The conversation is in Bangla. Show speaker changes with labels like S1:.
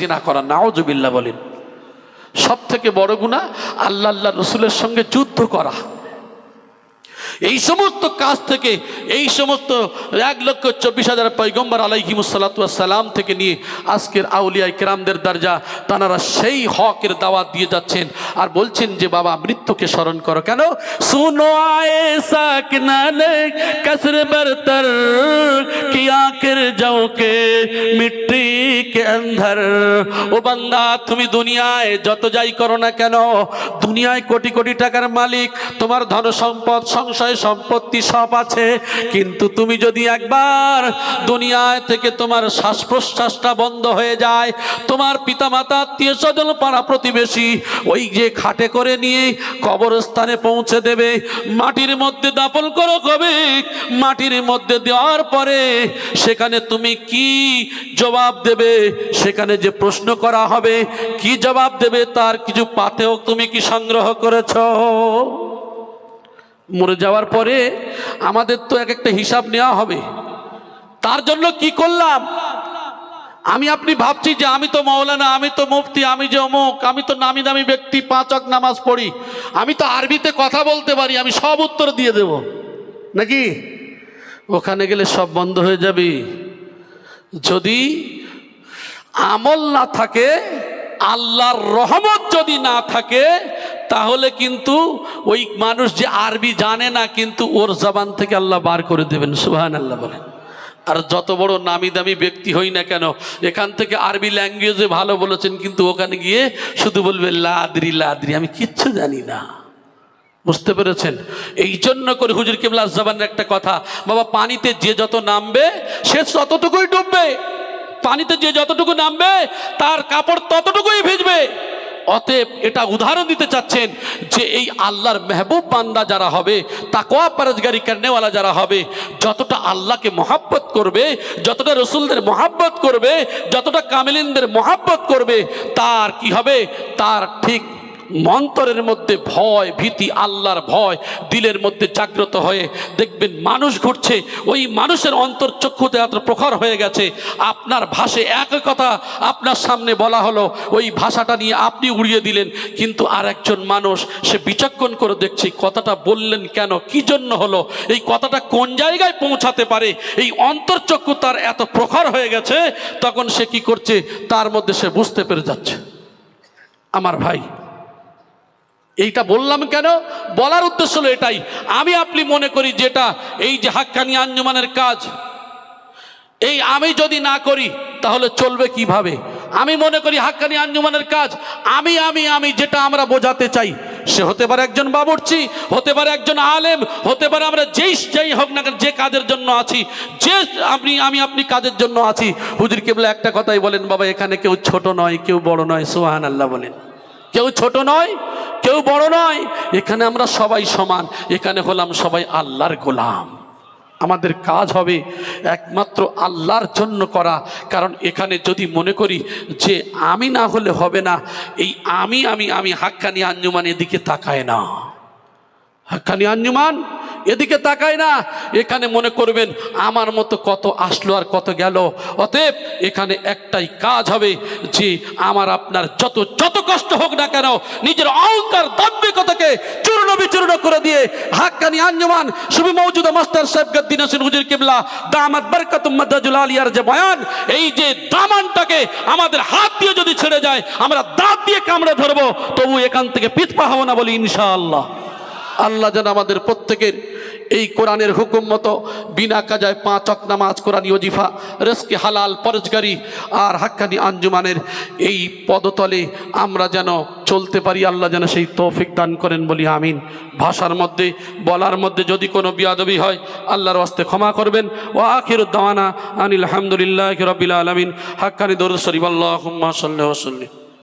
S1: জিনা করা নাওজুবিল্লা বলেন। সব থেকে বড় গুণা আল্লাহ আল্লাহ রসুলের সঙ্গে যুদ্ধ করা। এই সমস্ত কাজ থেকে এই সমস্ত এক লক্ষ চব্বিশ হাজার পৈগম্বর আলাইহিমুসাল্লাম থেকে নিয়ে আজকের আউলিয়াই কেরামদের দরজা, তানারা সেই হকের দাওয়াত দিয়ে যাচ্ছেন আর বলছেন যে, বাবা, মৃত্যুকে স্মরণ করো। কেন? সুনো আয়ে সাকনালে কসর বরতর, কি আখির যাও কে মিট্টি ও বান্দা, তুমি দুনিয়ায় যত যাই করো না কেন, দুনিয়ায় কোটি কোটি টাকার মালিক, তোমার ধন সম্পদ সংশয়, সম্পত্তি সব আছে। কিন্তু তুমি যদি একবার দুনিয়ায় থেকে তোমার শ্বাস প্রশ্বাসটা বন্ধ হয়ে যায়, তোমার পিতামাতা আত্মীয় স্বজন পাড়া প্রতিবেশী ওই যে খাটে করে নিয়ে কবরস্থানে পৌঁছে দেবে, মাটির মধ্যে দাপন করো কবে? মাটির মধ্যে দেওয়ার পরে সেখানে তুমি কি জবাব দেবে? সেখানে যে প্রশ্ন করা হবে, কি জবাব দেবে তার কিছু পাতেও তুমি কি সংগ্রহ করেছ? মরে যাওয়ার পরে আমাদের তো এক একটা হিসাব নেওয়া হবে। তার জন্য কি করলাম? আমি আপনি ভাবছি যে আমি তো মৌলানা আমি তো মুফতি, আমি যে অমুক, আমি তো নামি দামি ব্যক্তি, পাঁচক নামাজ পড়ি। আমি তো আরবিতে কথা বলতে পারি, আমি সব উত্তর দিয়ে দেব। নাকি? ওখানে গেলে সব বন্ধ হয়ে যাবে। যদি আমল না থাকে, আল্লাহর রহমত যদি না থাকে তাহলে কিন্তু ওই মানুষ যে আরবি জানে না, কিন্তু ওর জবান থেকে আল্লাহ বার করে দেবেন সুহান আল্লাহ বলেন। আর যত বড় নামি দামি ব্যক্তি হই না কেন, এখান থেকে আরবি ল্যাঙ্গুয়েজে ভালো বলেছেন, কিন্তু ওখানে গিয়ে শুধু বলবে, লাদ্রি লাদ্রি। আমি কিচ্ছু জানি না। বুঝতে পেরেছেন? এই জন্য করে হুজুর কেবলা জবানের একটা কথা, বাবা, পানিতে যে যত নামবে, সে ততটুকুই ডুববে। পানিতে যে যতটুকু নামবে, তার কাপড় ততটুকুই ভিজবে। অতএব এটা উদাহরণ দিতে চাচ্ছেন যে এই আল্লাহর মেহবুব বান্দা যারা হবে তাকোয়া পারজগারি কেনেওয়ালা যারা হবে, যতটা আল্লাহকে মহাব্বত করবে, যতটা রসুলদের মহাব্বত করবে, যতটা কামিলিনদের মহাব্বত করবে, তার কি হবে? তার ঠিক মন্তরের মধ্যে ভয়, ভীতি, আল্লাহর ভয়, দিলের মধ্যে জাগ্রত হয়ে দেখবেন মানুষ ঘুরছে, ওই মানুষের অন্তর্চক্ষুতে এত প্রখর হয়ে গেছে। আপনার ভাষে এক কথা আপনার সামনে বলা হলো, ওই ভাষাটা নিয়ে আপনি উড়িয়ে দিলেন, কিন্তু আর একজন মানুষ সে বিচক্ষণ করে দেখছে কথাটা বললেন কেন, কি জন্য হলো, এই কথাটা কোন জায়গায় পৌঁছাতে পারে, এই অন্তর্চক্ষু তার এত প্রখর হয়ে গেছে, তখন সে কি করছে, তার মধ্যে সে বুঝতে পেরে যাচ্ছে। আমার ভাই এইটা বললাম কেন? বলার উদ্দেশ্য হলো এটাই। আমি আপনি মনে করি যেটা এই যে হাক্কানি আঞ্জুমানের কাজ, এই আমি যদি না করি তাহলে চলবে কীভাবে? আমি মনে করি হাক্কানি আঞ্জুমানের কাজ, আমি আমি আমি যেটা আমরা বোঝাতে চাই, সে হতে পারে একজন বাবুর্চি, হতে পারে একজন আলেম, হতে পারে আমরা যেই যেই হোক না কেন যে কাজের জন্য আছি, যে আপনি, আমি, আপনি কাজের জন্য আছি। হুজুর কেবল একটা কথাই বলেন, বাবা, এখানে কেউ ছোট নয়, কেউ বড় নয়। সোহান আল্লাহ বলেন। কেউ ছোট নয় কেউ বড় নয়। এখানে আমরা সবাই সমান। এখানে হলাম সবাই আল্লাহর গোলাম। আমাদের কাজ হবে একমাত্র আল্লাহর জন্য করা। কারণ এখানে যদি মনে করি যে আমি না হলে হবে না, এই আমি আমি আমি হাক্কানি আঞ্জুমান এদিকে তাকায় না। হাক্কানি আঞ্জুমান? এদিকে তাকায় না। এখানে মনে করবেন আমার মতো কত আসলো আর কত গেল। অতএব এখানে একটাই কাজ হবে যে আমার আপনার যত যত কষ্ট হোক না কেন নিজের অহংকার দাম্ভিকতাকে চূর্ণ বিচূর্ণ করে দিয়ে হাক্কানি আঞ্জমান সুবি মৌজুদা মাস্টার সাহেব গদ্দিন হোসেন হুজুর কিবলা, দামাত বরকত মাদাজুল আলিয়ার যে বয়ান, এই যে দামানটাকে আমাদের হাত দিয়ে যদি ছেড়ে যায়, আমরা দাঁত দিয়ে কামড়ে ধরবো, তবু এখান থেকে পিছপা হব না বলি ইনশাআল্লাহ। আল্লাহ যেন আমাদের প্রত্যেকের এই কোরআনের হুকুম মতো বিনা কাজায় পাঁচ অক নামাজ, কোরআন ওজিফা রেস্কে হালাল পরজগারি আর হাক্কানি আঞ্জুমানের এই পদতলে আমরা যেন চলতে পারি, আল্লাহ যেন সেই তৌফিক দান করেন বলি আমিন। ভাষার মধ্যে, বলার মধ্যে যদি কোনো বিয়াদবি হয়, আল্লাহর হস্তে ক্ষমা করবেন। ও আখির দাওয়ানা আনিল আলহামদুলিল্লাহ রবিল আলমিন। হাক্কানি দরুদ শরীফ আল্লাহ সাল্লাহ সাল্লি